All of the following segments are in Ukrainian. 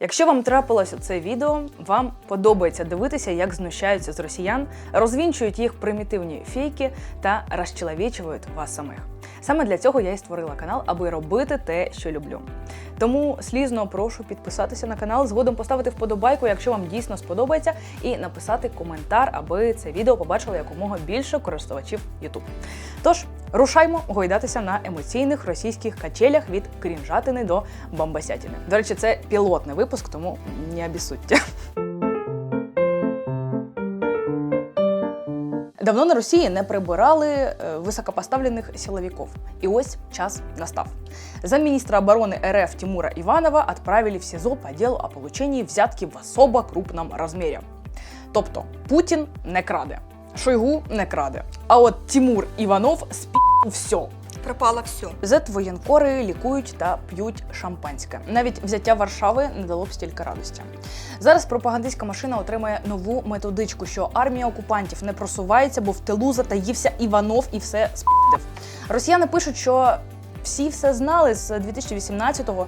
Якщо вам трапилося це відео, вам подобається дивитися, як знущаються з росіян, розвінчують їх примітивні фейки та розчеловічують вас самих. Саме для цього я і створила канал, аби робити те, що люблю. Тому слізно прошу підписатися на канал, згодом поставити вподобайку, якщо вам дійсно сподобається, і написати коментар, аби це відео побачило якомога більше користувачів YouTube. Тож рушаймо гойдатися на емоційних російських качелях від крінжатини до бомбасятини. До речі, це пілотний випуск, тому не обісудьте. Давно на Росії не прибирали е, високопоставлених силовиків. І ось час настав. Замминистра обороны РФ Тимура Иванова отправили в СИЗО по делу о получении взятки в особо крупном розмірі. Тобто Путін не краде, Шойгу не краде. А от Тимур Іванов спів все. Пропало все. Зет воєнкори лікують та п'ють шампанське. Навіть взяття Варшави не дало б стільки радості. Зараз пропагандистська машина отримає нову методичку, що армія окупантів не просувається, бо в тилу затаївся Іванов і все спідив. Росіяни пишуть, що всі все знали з 2018-го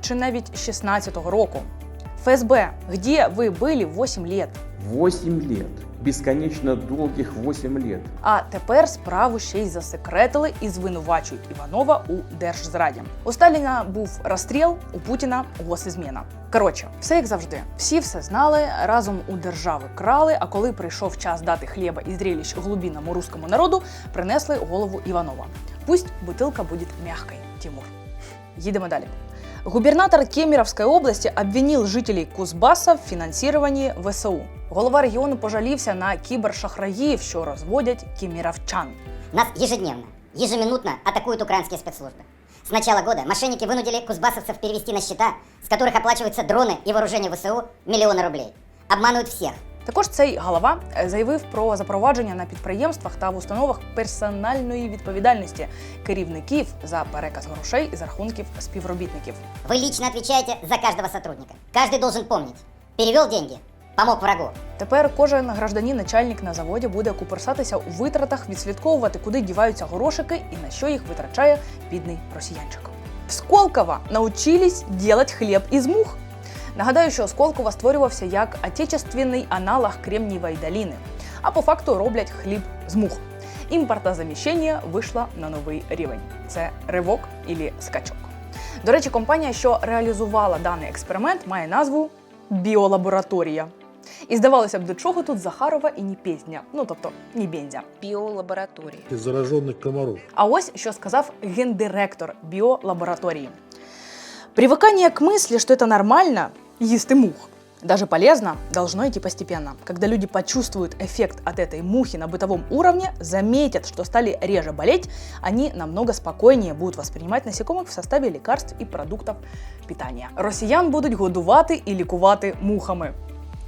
чи навіть 16-го року. ФСБ, где ви були 8 лет? 8 лет. Бесконечно долгих 8 лет. А тепер справу ще й засекретили і звинувачують Іванова у держзраді. У Сталіна був розстріл, у Путіна госізміна. Коротше, все як завжди. Всі все знали, разом у держави крали. А коли прийшов час дати хліба і зрелищ глубинному руському народу, принесли голову Іванова. Пусть бутилка буде м'якою, Тимур. Їдемо далі. Губернатор Кемеровской области обвинил жителей Кузбасса в фінансуванні ВСУ. Голова регіону пожалівся на кібершахраїв, що розводять кімеровчан. Нас ежедневно, ежеминутно атакуют украинские спецслужбы. С начала года мошенники вынудили кузбассовцев перевести на счета, с которых оплачиваются дроны и вооружение ВСУ, миллионы рублей. Обманывают всех. також цей голова е, заявив про запровадження на підприємствах та в установах персональної відповідальності керівників за переказ грошей з рахунків співробітників. Вы лично отвечаете за каждого сотрудника. Каждый должен помнить. Перевел деньги, помог врагу. Тепер кожен гражданин начальник на заводі буде куперсатися у витратах, відслідковувати, куди діваються горошики і на що їх витрачає бідний росіянчик. В Сколково научились делать хліб із мух. Нагадаю, що Сколково створювався як отечественний аналог Кремнієвої доліни, а по факту роблять хліб з мух. Імпортозаміщення вийшло на новий рівень. Це ривок ілі скачок. До речі, компанія, що реалізувала даний експеримент, має назву Біолабораторія. І здавалося б, до чого тут Захарова і ні пізня, ну тобто ні бензя. Биолаборатории. из зараженных комаров. А ось що сказав гендиректор біолабораторії. Привыкание к мысли, что это нормально, їсти мух. Даже полезно, должно идти постепенно. Когда люди почувствуют эффект от этой мухи на бытовом уровне, заметят, что стали реже болеть, они намного спокойнее будут воспринимать насекомых в составе лекарств и продуктов питания. Росіян будуть годувати і лікувати мухами.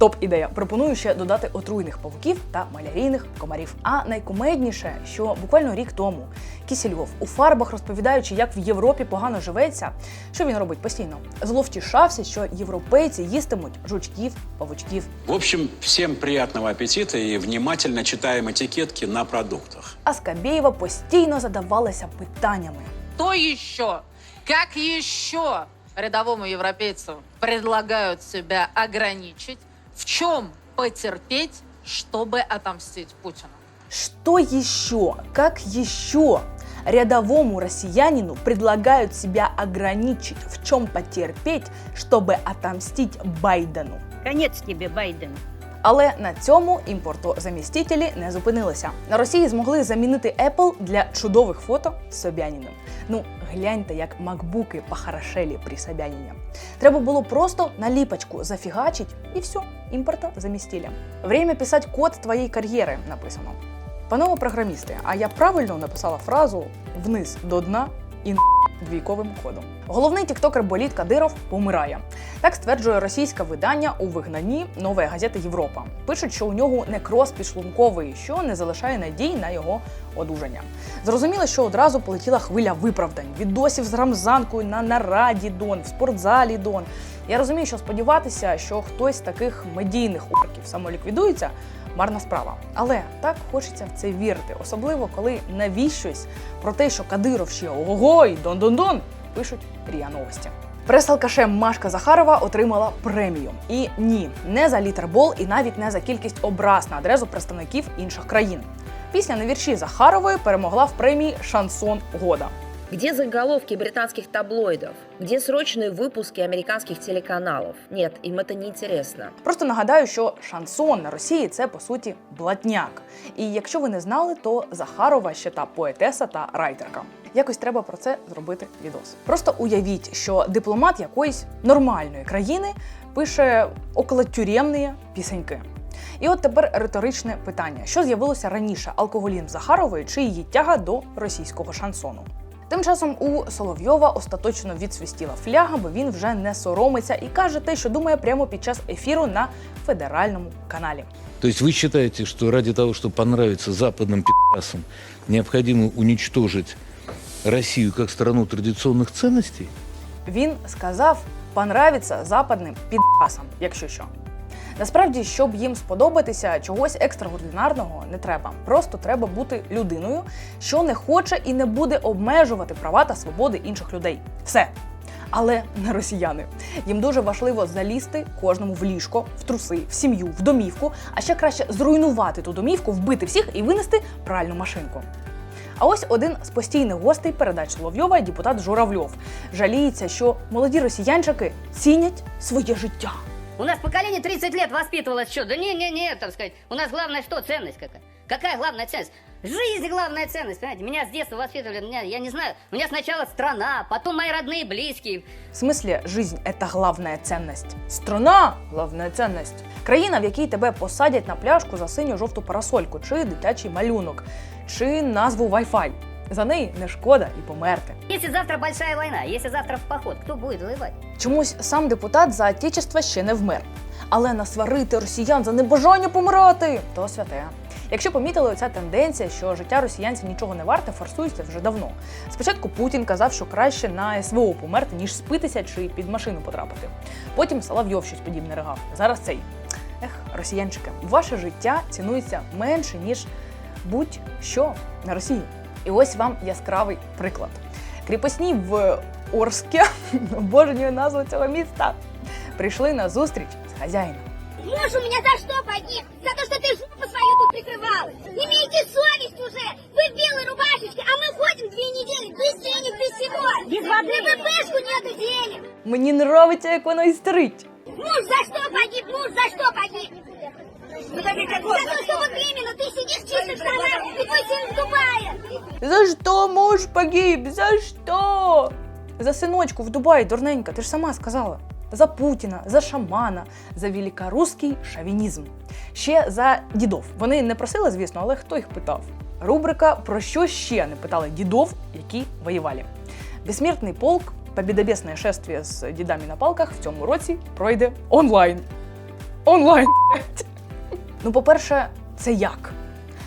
Топ ідея. Пропоную ще додати отруйних павуків та малярійних комарів. А найкумедніше, що буквально рік тому Кісельов у фарбах розповідаючи, як в Європі погано живеться, що він робить постійно, зловтішався, що європейці їстимуть жучків, павучків. В общем, всем приятного аппетита и внимательно читаем этикетки на продуктах. А Скабєєва постійно задавалася питаннями. Что еще? Как еще рядовому европейцу предлагают себя ограничить? В чем потерпеть, чтобы отомстить Путину? Что еще, как еще рядовому россиянину предлагают себя ограничить, в чем потерпеть, чтобы отомстить Байдену? Конец тебе, Байден. Але на цьому імпортозамістителі не зупинилися. На Росії змогли замінити Apple для чудових фото з Собяніним. Ну, гляньте, як макбуки похорошели при Собянине. Треба було просто наліпочку зафігачить і все, імпортозамістили. Время писати код твоєї кар'єри написано. Панове програмісти, а я правильно написала фразу вниз до дна і двійковим ходом. Головний тіктокер Боліт Кадиров помирає. Так стверджує російське видання у вигнанні нової газети Європа. Пишуть, що у нього некроз підшлунковий, що не залишає надій на його одужання. Зрозуміло, що одразу полетіла хвиля виправдань, відосів з рамзанкою на нараді Дон, в спортзалі Дон. Я розумію, що сподіватися, що хтось з таких медійних орків самоліквідується, марна справа. Але так хочеться в це вірити, особливо коли навіщось про те, що Кадиров ще ого-го і дон-дон-дон пишуть рія новості. Прес-алкаше Машка Захарова отримала премію. І ні, не за літербол і навіть не за кількість образ на адресу представників інших країн. Пісня на вірші Захарової перемогла в премії Шансон года. Где заголовки британских таблоидов? Где срочные выпуски американских телеканалов? Нет, им это не интересно. Просто нагадаю, що шансон на Росії це по суті блатняк. І якщо ви не знали, то Захарова ще та поетеса та райтерка. Якось треба про це зробити відос. Просто уявіть, що дипломат якоїсь нормальної країни пише околотюремні пісеньки. І от тепер риторичне питання: що з'явилося раніше алкоголізм Захарової чи її тяга до російського шансону? Тим часом у Соловйова остаточно відсвистіла фляга, бо він вже не соромиться і каже те, що думає прямо під час ефіру на федеральному каналі. То есть вы считаете, что ради того, чтобы понравиться западным пи***асам, необходимо уничтожить Россию как страну традиционных ценностей? Він сказав понравиться западним підпасам, якщо що. Насправді, щоб їм сподобатися, чогось екстраординарного не треба. Просто треба бути людиною, що не хоче і не буде обмежувати права та свободи інших людей. Все. Але не росіяни. Їм дуже важливо залізти кожному в ліжко, в труси, в сім'ю, в домівку, а ще краще зруйнувати ту домівку, вбити всіх і винести пральну машинку. А ось один з постійних гостей передач Соловйова, депутат Журавльов, жаліється, що молоді росіянчики цінять своє життя. У нас поколение 30 лет воспитывалось что? Да не-не-не, так сказать. У нас главное что? Ценность какая? Какая главная ценность? Жизнь главная ценность, понимаете? Меня с детства воспитывали, меня, я не знаю, у меня сначала страна, потом мои родные, близкие. В смислі, жизнь – это главная ценность. Страна – главная ценность. Країна, в якій тебе посадять на пляшку за синьо-жовту парасольку, чи дитячий малюнок, чи назву Wi-Fi. За неї не шкода і померти. Если завтра большая война, если завтра в поход, кто будет воевать? Чомусь сам депутат за отечество ще не вмер. Але насварити росіян за небажання помирати то святе. Якщо помітили, оця тенденція, що життя росіянців нічого не варте, форсується вже давно. Спочатку Путін казав, що краще на СВО померти, ніж спитися чи під машину потрапити. Потім Соловйов щось подібне ригав. Зараз цей. Ех, росіянчики, ваше життя цінується менше, ніж будь-що на Росії. І ось вам яскравий приклад. Кріпосні в Орске, обожнюю назву цього міста, прийшли на зустріч з хазяїном. Муж у меня за что погиб? За ты жопу свою тут прикрывал. Имейте совесть уже. Вы в белой рубашечке, а мы ходим две недели без денег, без всего. Без воды. На ВПшку нету денег. Мені нравиться, як воно істерить. Муж за что погиб? Муж за что погиб? За то, что вот именно ты сидишь в чистых штанах и твой сын в Дубае. За що муж погиб? За що? За синочку в Дубаї, дурненька, ти ж сама сказала. За Путіна, за шамана, за великоруський шовінізм. Ще за дідов. Вони не просили, звісно, але хто їх питав? Рубрика про що ще не питали дідов, які воювали. Безсмертний полк, побідобесне шествие з дідами на палках в цьому році пройде онлайн. Онлайн. Ну, по-перше, це як?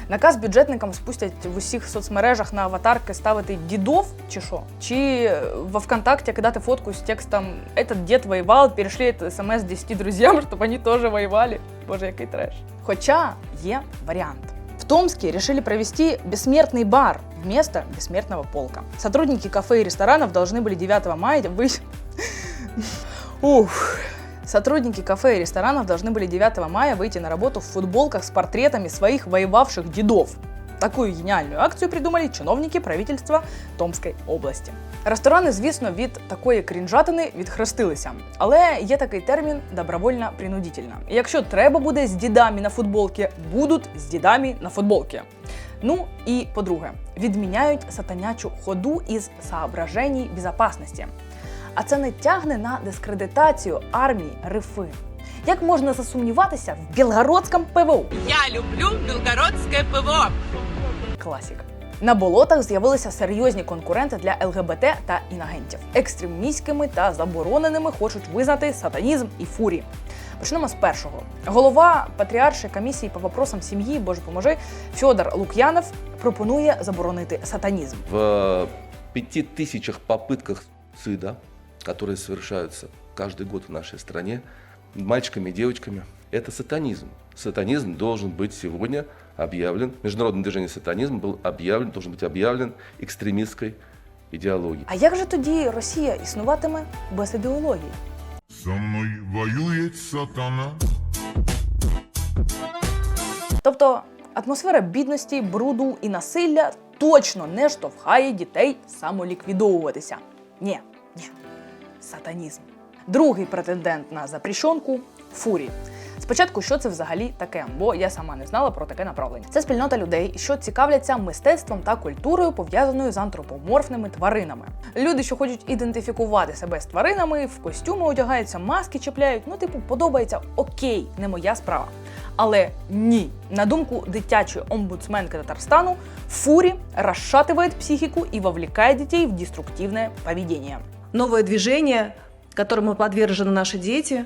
Наказ бюджетникам спустять в усіх соцмережах на аватарки ставити дідов чи що? Чи во ВКонтакте кидати фотку з текстом «Этот дед воював, перешли это смс 10 друзьям, щоб вони теж воювали». Боже, який треш. Хоча є варіант. В Томске решили провести бессмертный бар вместо бессмертного полка. Сотрудники кафе и ресторанов должны были 9 мая выйти... Ух. Сотрудники кафе и ресторанов должны были 9 мая выйти на работу в футболках с портретами своих воевавших дедов. Такую геніальну акцію придумали чиновники правительства Томської області. Ресторани, звісно, від такої крінжатини відхрестилися, але є такий термін добровольна принудительна. І якщо треба буде з дідами на футболки, будуть з дідами на футболки. Ну і по-друге, відміняють сатанячу ходу із соображень безопасності. А це не тягне на дискредитацію армії РФ. Як можна засумніватися в білгородському ПВО? Я люблю белгородское ПВО. Класік. На болотах з'явилися серйозні конкуренти для ЛГБТ та інагентів. Екстремістськими та забороненими хочуть визнати сатанізм і фурі. Почнемо з першого. Голова Патріаршої комісії по вопросам сім'ї, Боже поможи, Фьодор Лук'янов пропонує заборонити сатанізм. В пяти тысячах попытках суицида, которые совершаются каждый год в нашей стране, мальчиками и девочками, это сатанизм. Сатанизм должен быть сегодня объявлен, международное движение сатанизм был объявлен, должен быть объявлен экстремистской идеологии. А як же тоді Росія існуватиме без ідеології? Со мной воюет сатана. Тобто атмосфера бідності, бруду і насилля точно не штовхає дітей самоліквідовуватися. Ні, ні. Сатанізм. Другий претендент на запрещенку фурі. Спочатку, що це взагалі таке, бо я сама не знала про таке направлення. Це спільнота людей, що цікавляться мистецтвом та культурою, пов'язаною з антропоморфними тваринами. Люди, що хочуть ідентифікувати себе з тваринами, в костюми одягаються, маски чіпляють. Ну, типу, подобається окей, не моя справа. Але ні, на думку дитячої омбудсменки Татарстану, фури расшатывает психику и вовлекает детей в деструктивное поведение Новое движение, которому подвержены наши дети,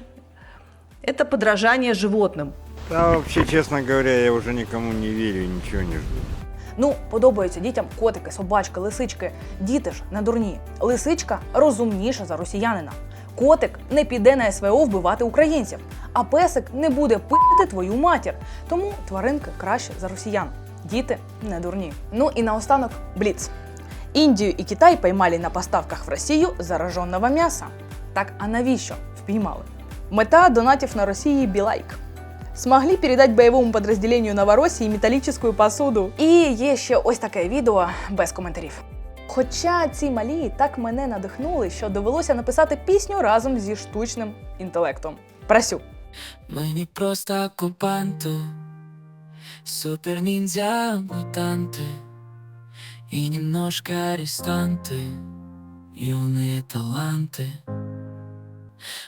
это подражание животным. Да, вообще, честно говоря, я уже никому не верю, ничего не жду. Ну, подобаються дітям котики, собачки, лисички. Діти ж не дурні. Лисичка розумніша за росіянина. Котик не піде на СВО вбивати українців, а песик не буде пити твою матір. Тому тваринки краще за росіян. Діти не дурні. Ну і наостанок бліц. Індію і Китай поймали на поставках в Росію зараженого м'яса. Так а навіщо впіймали? Мета донатів на Росії Білайк. Смогли передати бойовому підрозділенню Новоросії металічну посуду. І є ще ось таке відео без коментарів. Хоча ці малі так мене надихнули, що довелося написати пісню разом зі штучним інтелектом. Прасю. Мы не просто оккупанты, супер ниндзя мутанты и немножко арестанты, юные таланты.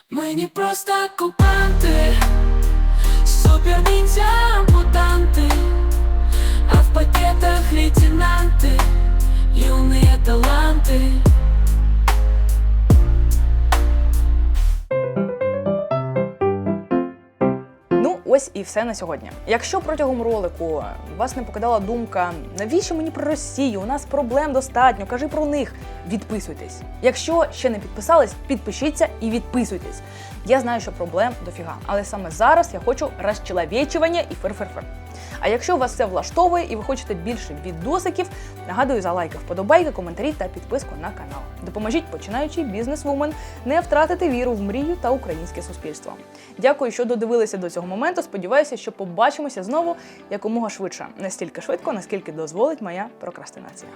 Мы не просто оккупанты, супер ниндзя мутанты, а в пакетах лейтенанты, юные таланты. Ось і все на сьогодні. Якщо протягом ролику вас не покидала думка, навіщо мені про Росію? У нас проблем достатньо, кажи про них. Відписуйтесь. Якщо ще не підписались, підпишіться і відписуйтесь. Я знаю, що проблем дофіга, але саме зараз я хочу розчеловечування і фир-фир-фир. А якщо вас все влаштовує і ви хочете більше відосиків, нагадую за лайки, вподобайки, коментарі та підписку на канал. Допоможіть починаючий бізнес-вумен не втратити віру в мрію та українське суспільство. Дякую, що додивилися до цього моменту. Сподіваюся, що побачимося знову якомога швидше, настільки швидко, наскільки дозволить моя прокрастинація.